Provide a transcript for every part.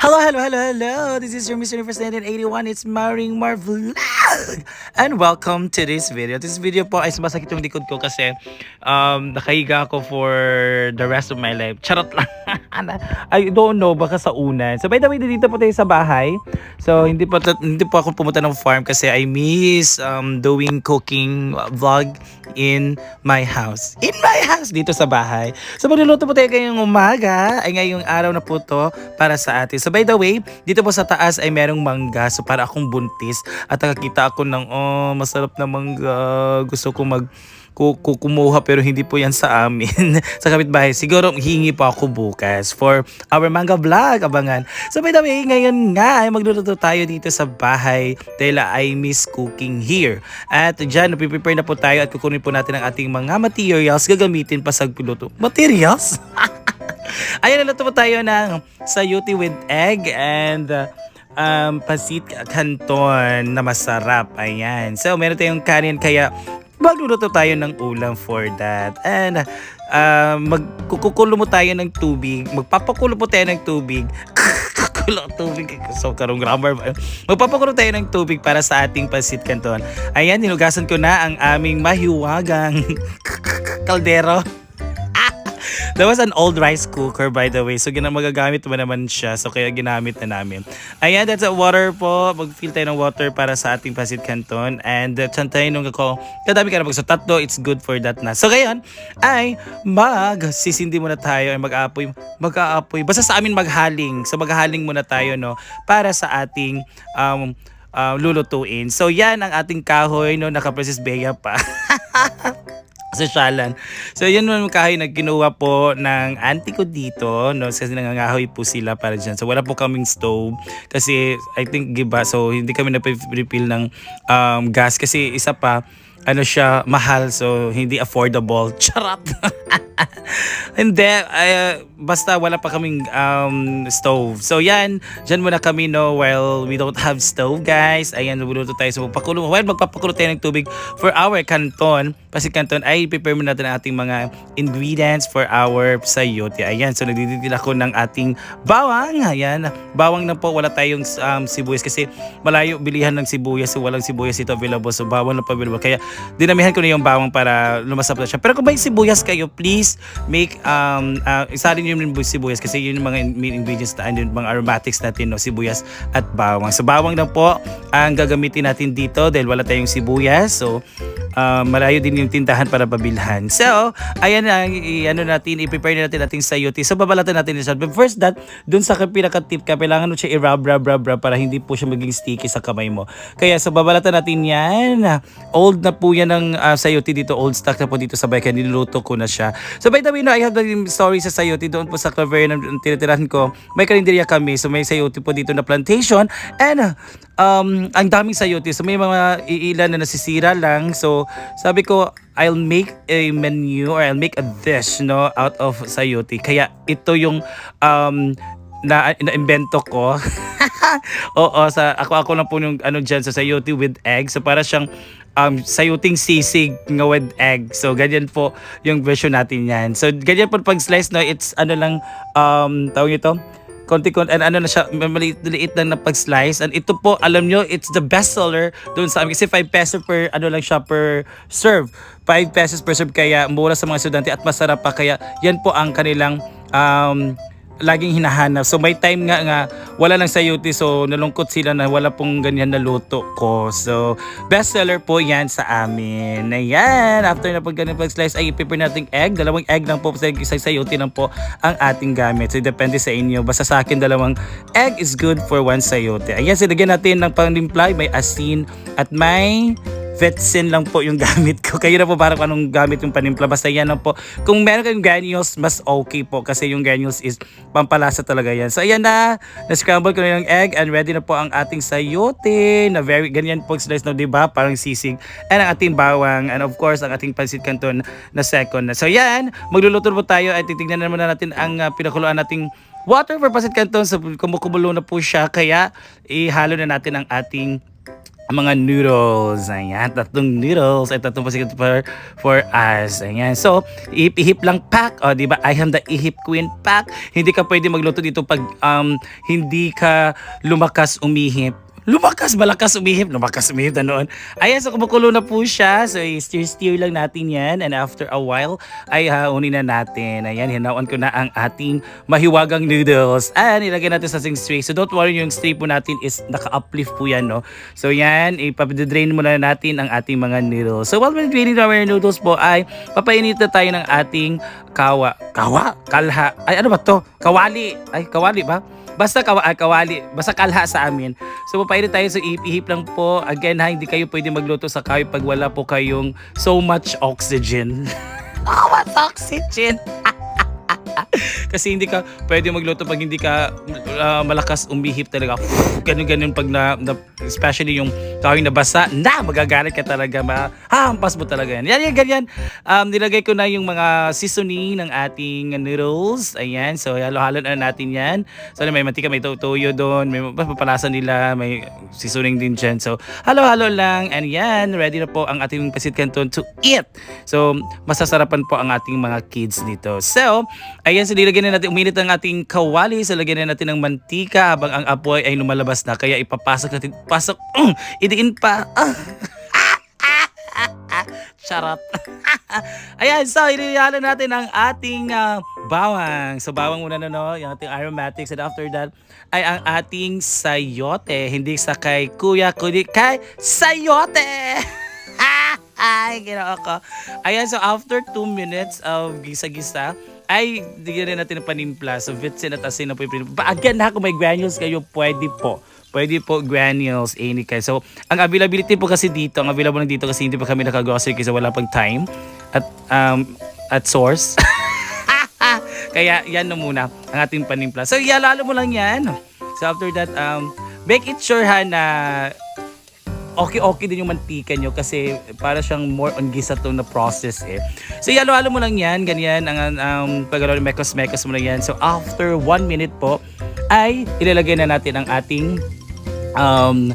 Hello, hello, hello, hello. This is your Mr. Universe 1981. It's Maring Mar Vlog. And welcome to this video. This video po ay sumasakit yung likod ko kasi um, nakahiga ako for the rest of my life. Charot lang. I don't know, baka sa unan. So by the way, dito po tayo sa bahay. So hindi po, hindi po ako pumunta ng farm kasi I miss um, doing cooking vlog in my house. In my house! Dito sa bahay. So magluluto po tayo ngayong umaga. Ay ngayong araw na po to para sa atin. So by the way, dito po sa taas ay merong mangga. So para akong buntis. At nakakita ako ng, oh, masarap na mangga. Gusto ko mag ku- ku- kumuha pero hindi po yan sa amin sa kapitbahay. Siguro hingi po ako bukas for our manga vlog. Abangan. So by the way, ngayon nga ay magluluto tayo dito sa bahay dahil I miss cooking here. At dyan, napiprepare na po tayo at kukunin po natin ang ating mga materials gagamitin pa sa luto. Materials? Ayan, naluto po tayo ng sayuti with egg and um, pasit canton na masarap. Ayan. So, meron tayong kanin kaya magluluto tayo ng ulam for that. And uh, magkukulo mo tayo ng tubig. Magpapakulo po tayo ng tubig. Kulo tubig. So, karong grammar? Magpapakulo tayo ng tubig para sa ating pasit canton. Ayan, nilugasan ko na ang aming mahiwagang kaldero. That was an old rice cooker by the way. So gina magagamit mo naman siya. So kaya ginamit na namin. Ayan, that's a water po. Mag-fill tayo ng water para sa ating pasit canton. And uh, tayo nung ako, kadami ka na So tatlo, it's good for that na. So ngayon, ay mag-sisindi muna tayo. Ay mag-aapoy. Mag-aapoy. Basta sa amin maghaling. So maghaling muna tayo, no? Para sa ating um, uh, lulutuin. So yan ang ating kahoy, no? Naka-Princess Bea pa. sa Shalan. So yun naman kahoy na kinuha po ng auntie ko dito, no? Kasi nangangahoy po sila para dyan. So wala po kaming stove kasi I think giba so hindi kami na-refill ng um, gas kasi isa pa ano siya mahal so hindi affordable. Charot. Hindi, uh, basta wala pa kaming um, stove. So yan, dyan muna kami no while we don't have stove guys. Ayan, luluto tayo. So magpakulo, while magpapakulo tayo ng tubig for our canton, kasi canton ay prepare muna natin ang ating mga ingredients for our sayote. Ayan, so nagdididil ako ng ating bawang. Ayan, bawang na po, wala tayong um, sibuyas kasi malayo bilihan ng sibuyas. So walang sibuyas ito available. So bawang na pa available. Kaya dinamihan ko na yung bawang para lumasap na siya. Pero kung may sibuyas kayo, please make um uh, isalin niyo yung sibuyas kasi yun yung mga main ingredients na yung mga aromatics natin no sibuyas at bawang. So bawang lang po ang gagamitin natin dito dahil wala tayong sibuyas. So uh, malayo din yung tindahan para pabilhan. So, ayan na, i-ano natin, i-prepare na natin ating sayote. So, babalatan natin siya. But first that, dun sa pinaka-tip ka, kailangan mo siya i-rub, rub, rub, rub para hindi po siya maging sticky sa kamay mo. Kaya, so, babalatan natin yan. Old na po yan ng uh, sayote dito. Old stock na po dito sa bike. Niluluto ko na siya. So, by the way, no, I have the story sa sayote doon po sa Claver na tinitirahan ko. May karinderya kami. So, may sayote po dito na plantation. And, um, ang daming sayote. So, may mga iilan na nasisira lang. So, sabi ko, I'll make a menu or I'll make a dish no out of sayote. Kaya ito yung um na na-invento ko. Oo, sa ako ako lang po yung ano diyan sa sayote with egg. So para siyang um, sayuting sisig nga with egg. So, ganyan po yung version natin yan. So, ganyan po pag slice, no, it's ano lang, um, tawag ito, konti konti and ano na siya maliit liit lang na pag slice and ito po alam nyo it's the best seller doon sa amin. Kasi 5 peso per ano lang siya per serve. 5 pesos per serve. Kaya mura sa mga estudyante at masarap pa. Kaya yan po ang kanilang um, laging hinahanap. So may time nga nga wala lang sayote so nalungkot sila na wala pong ganyan na luto ko. So best seller po yan sa amin. Ayan, after na pag ganun pag slice ay i-prepare nating egg. Dalawang egg lang po sa isang sayote lang po ang ating gamit. So depende sa inyo. Basta sa akin dalawang egg is good for one sayote. Ayan, silagyan natin ng panglimpla, may asin at may Vetsin lang po yung gamit ko. Kayo na po parang anong gamit yung panimpla. Basta yan lang po. Kung meron kayong granules, mas okay po. Kasi yung granules is pampalasa talaga yan. So ayan na. Na-scramble ko na yung egg and ready na po ang ating sayote. Na very, ganyan po slice na, diba? Parang sisig. And ang ating bawang. And of course, ang ating pansit canton na second. So yan. Magluluto po tayo at titignan na naman natin ang uh, pinakuluan nating water for pasit canton. So kumukubulo na po siya. Kaya ihalo na natin ang ating mga noodles. Ayan, tatlong noodles. Ay, tatlong pasikat for, for us. Ayan. So, ihip-ihip lang pack. O, di ba? I am the ihip queen pack. Hindi ka pwede magluto dito pag um, hindi ka lumakas umihip. Lumakas, malakas umihip. Lumakas umihip na noon. Ayan, so kumukulo na po siya. So, steer-steer lang natin yan. And after a while, ay haunin na natin. Ayan, hinawan ko na ang ating mahiwagang noodles. And ilagay natin sa sing tray. So, don't worry, yung tray po natin is naka-uplift po yan, no? So, yan, ipadrain muna natin ang ating mga noodles. So, while we're draining our noodles po, ay papainit na tayo ng ating kawa. Kawa? Kalha. Ay, ano ba to? Kawali. Ay, kawali ba? Basta kawa, ah, kawali, basta kalha sa amin. So papainit tayo sa ihip lang po. Again ha, hindi kayo pwede magluto sa kahoy pag wala po kayong so much oxygen. oh, what's oxygen? Kasi hindi ka pwede magluto pag hindi ka ah, malakas umihip talaga. Ganun ganun pag na, na- especially yung kahoy na basa, na magagalit ka talaga. Mahampas mo talaga yan. Yan, yan, ganyan. Um, nilagay ko na yung mga seasoning ng ating noodles. Ayan. So, halo-halo na natin yan. So, may mantika, may to- toyo doon. May papalasan nila. May seasoning din dyan. So, halo-halo lang. And yan, ready na po ang ating pasit canton to eat. So, masasarapan po ang ating mga kids dito. So, ayan, so nilagyan na natin, uminit ang ating kawali. So, lagyan na natin ng mantika habang ang apoy ay lumalabas na. Kaya ipapasok natin, pasok, mm, idiin pa. Ah. Charot. Ayan, so inihalo natin ang ating ah, bawang. So bawang muna na no, yung ating aromatics and after that ay ang ating sayote. Hindi sa kay kuya, kundi kay sayote! Ay, ginawa ko. Ayan, so after 2 minutes of gisa-gisa, ay digyan na natin panimpla. So vitsin at asin na po yung panimpla. Again, ha, kung may granules kayo, pwede po. Pwede po granules, any kind. So, ang availability po kasi dito, ang available lang dito kasi hindi pa kami nakagrocery kasi wala pang time at um, at source. Kaya yan na muna ang ating panimpla. So, ialalo mo lang yan. So, after that, um, make it sure ha na okay-okay din yung mantika nyo kasi para siyang more on gisa to na process eh. So, ihalo-halo mo lang yan, ganyan, ang um, pagalo mekos-mekos mo lang yan. So, after one minute po, ay ilalagay na natin ang ating um,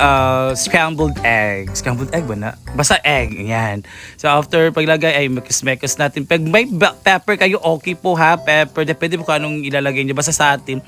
uh, scrambled egg. Scrambled egg ba na? Basta egg, yan. So, after paglagay, ay mekos-mekos natin. Pag may pepper kayo, okay po ha, pepper. Depende po kung anong ilalagay nyo. Basta sa atin.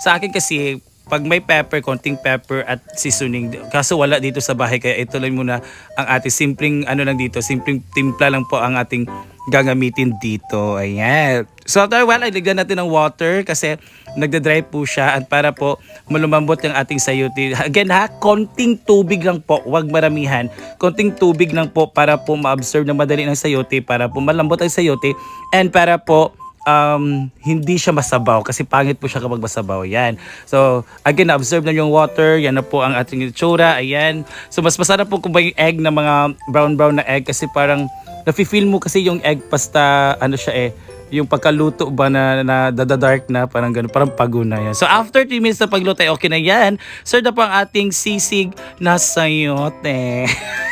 Sa akin kasi, pag may pepper, konting pepper at seasoning. Kaso wala dito sa bahay kaya ito lang muna ang ating simpleng ano lang dito, simpleng timpla lang po ang ating gagamitin dito. Ayan. So after a while, ay natin ng water kasi nagda-dry po siya at para po malumambot yung ating sayuti. Again ha, konting tubig lang po, wag maramihan. Konting tubig lang po para po ma-absorb ng madali ng sayuti, para po malambot ang sayuti and para po um, hindi siya masabaw kasi pangit po siya kapag masabaw. Yan. So, again, na-absorb na yung water. Yan na po ang ating itsura. Ayan. So, mas masarap po kung yung egg na mga brown-brown na egg kasi parang nafe-feel mo kasi yung egg pasta ano siya eh yung pagkaluto ba na, na dadadark na parang ganun, parang pago na yan. So after 3 minutes na pagluto, ay okay na yan. Serve na po ang ating sisig na sayote.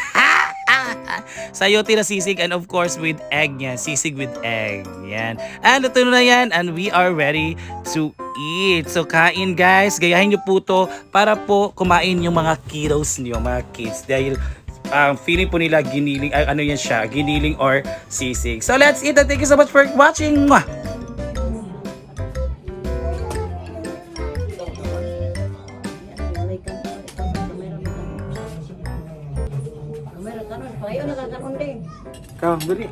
Sayote na sisig and of course with egg yan. Sisig with egg. Yan. And ito na yan and we are ready to eat. So kain guys. Gayahin nyo po to para po kumain yung mga kiddos niyo, mga kids. Dahil um, feeling po nila giniling, ay, ano yan siya, giniling or sisig. So let's eat and thank you so much for watching. Mwah! Kau, dali.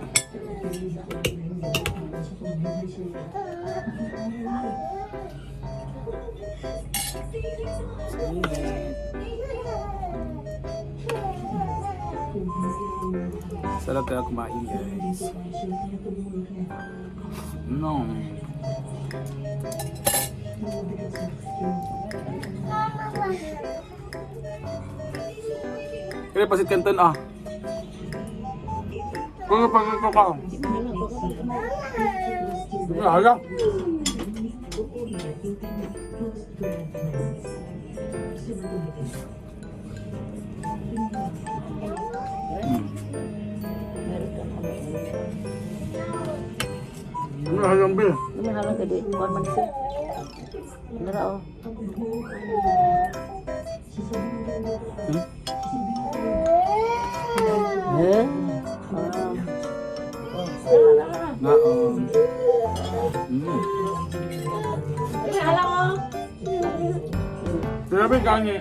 Sarap kaya kumain guys. No. Kaya pasit kanton ah. Kaya pasit ko ka. Wala. Ano halang bil? Ano halang gede? Kuan man siya. Ano ra oh. Gani.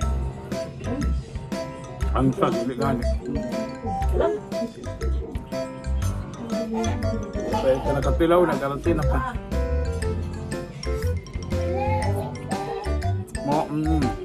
Ang sa dili gani. Kaya ka nakatilaw na karantina pa. Mo, mm.